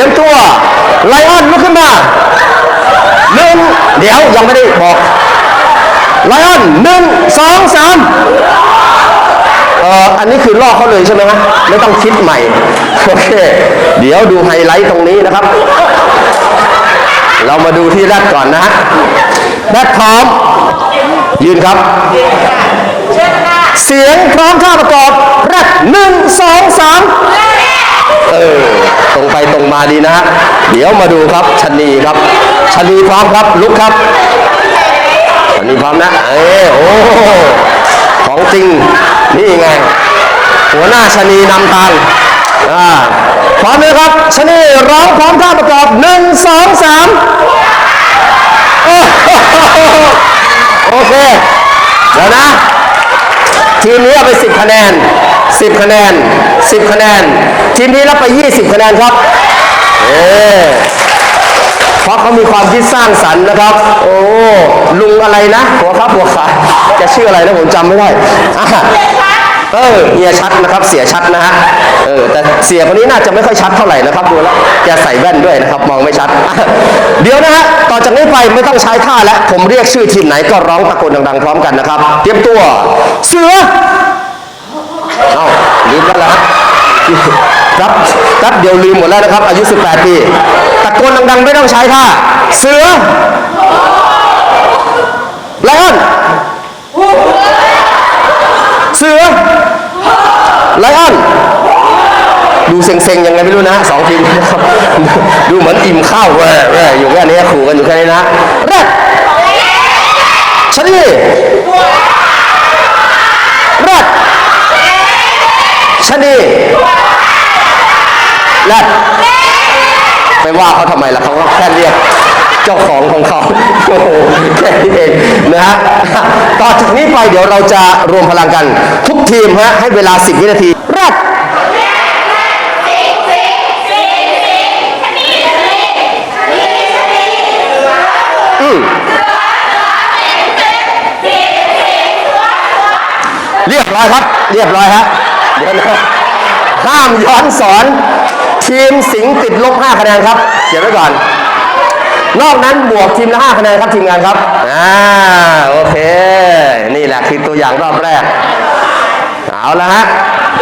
รียมตัวไลออนลุกขึ้นมาหนึ่งเดี๋ยวยังไม่ได้บอกไลออนหนึ่งสองสามเอ่ออันนี้คือลอกเขาเลยใช่ไหมฮะไม่ต้องคิดใหม่โอเค เดี๋ยวดูไฮไลท์ตรงนี้นะครับ เรามาดูที่แรกก่อนนะฮะแรกพร้อม ยืนครับ เสียงพร้อมท่าประกอบแรกหนึ่งสองสามเออ มาดีนะฮะเดี๋ยวมาดูครับชะนีครับชะนีพร้อมครับลุกครับชะนีพร้อมนะเอ้ยโอ้ของจริงนี่ไง หัวหน้าชะนีนำทางอ่าพร้อมไหมครับชะนีร้องพร้อมท่าประกอบหนึ่งสองสามโอ้โหโอเคเดี๋ยวนะทีมนี้เอาไป 10 คะแนน 10 คะแนน 10 คะแนน ทีมนี้รับไป 20 คะแนนครับ เออเพราะเขามีความคิดสร้างสรรค์นะครับ โอ้ลุงอะไรนะ หัวครับหัวขาจะชื่ออะไรนะผมจำไม่ได้อะเออเฮียชัดนะครับเสียชัดนะฮะเออแต่เสียคนนี้น่าจะไม่ค่อยชัดเท่าไหร่นะครับดูแล้วแกใส่แว่นด้วยนะครับ มองไม่ชัดอะเดี๋ยวนะฮะต่อจากนี้ไปไม่ต้องใช้ท่าแล้วผมเรียกชื่อทีมไหนก็ร้องตะโกนดังๆพร้อมกันนะครับ เตรียมตัว เสือ เอ้าลืมแล้วเหรอ ครับครับเดียวลืมหมดแล้วนะครับ อายุ 18 ปี ตะโกนดังๆ ไม่ต้องใช้ท่า เสือไลออนเสือไลออนดูเซ็งๆยังไงไม่รู้นะสองทีมนะครับดูเหมือนอิ่มข้าวแว่แว่อยู่แค่นี้ขู่กันอยู่แค่นี้นะแรกชนีแรกชะนี แรดไปว่าเขาทำไมล่ะเขาก็แค่เรียกเจ้าของของเขาโอ้โหแค่นี้เองนะฮะต่อจากนี้ไปเดี๋ยวเราจะรวมพลังกัน ทุกทีมฮะให้เวลา 10 วินาทีแรดอืมเรียบร้อยครับ เรียบร้อยฮะเดี๋ยวนะห้ามย้อนสอน ทีมสิงห์ติดลบ5คะแนนครับเขียนไว้ก่อน นอกนั้นบวกทีมละ5คะแนนครับทีมงานครับอ่าโอเค นี่แหละคือตัวอย่างรอบแรก เอาละฮะ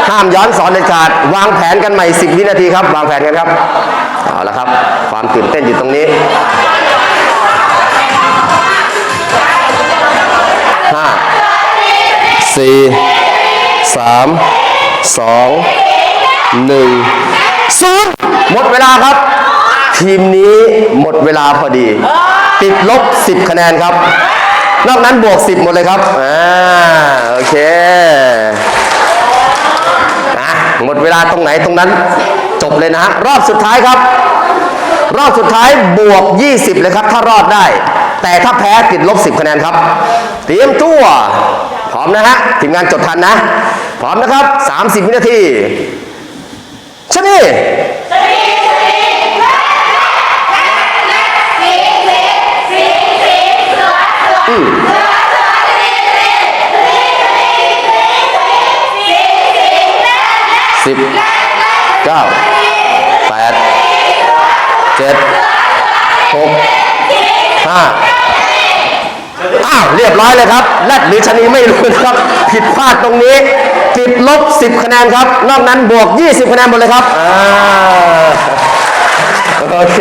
ห้ามย้อนสอนเด็ดขาด วางแผนกันใหม่ 10 วินาทีครับ วางแผนกันครับ เอาละครับ ความตื่นเต้นอยู่ตรงนี้ห้าสี่สามสองหนึ่ง ศูนย์หมดเวลาครับ ทีมนี้หมดเวลาพอดี ติดลบ 10 คะแนนครับ นอกนั้นบวก 10 หมดเลยครับอ่าโอเคอะหมดเวลาตรงไหนตรงนั้น จบเลยนะฮะรอบสุดท้ายครับ รอบสุดท้ายบวก 20 เลยครับ ถ้ารอดได้ แต่ถ้าแพ้ติดลบ 10 คะแนนครับ เตรียมตัวพร้อมนะฮะทีมงานจดทันนะ พร้อมนะครับ 30 วินาที ชะนีสิบเก้าแปดเจ็ดหกห้า อ้าวเรียบร้อยเลยครับแรดหรือชะนีไม่รู้นะครับ ผิดพลาดตรงนี้ติดลบ 10 คะแนนครับ นอกนั้นบวก 20 คะแนนหมดเลยครับอ่าโอเค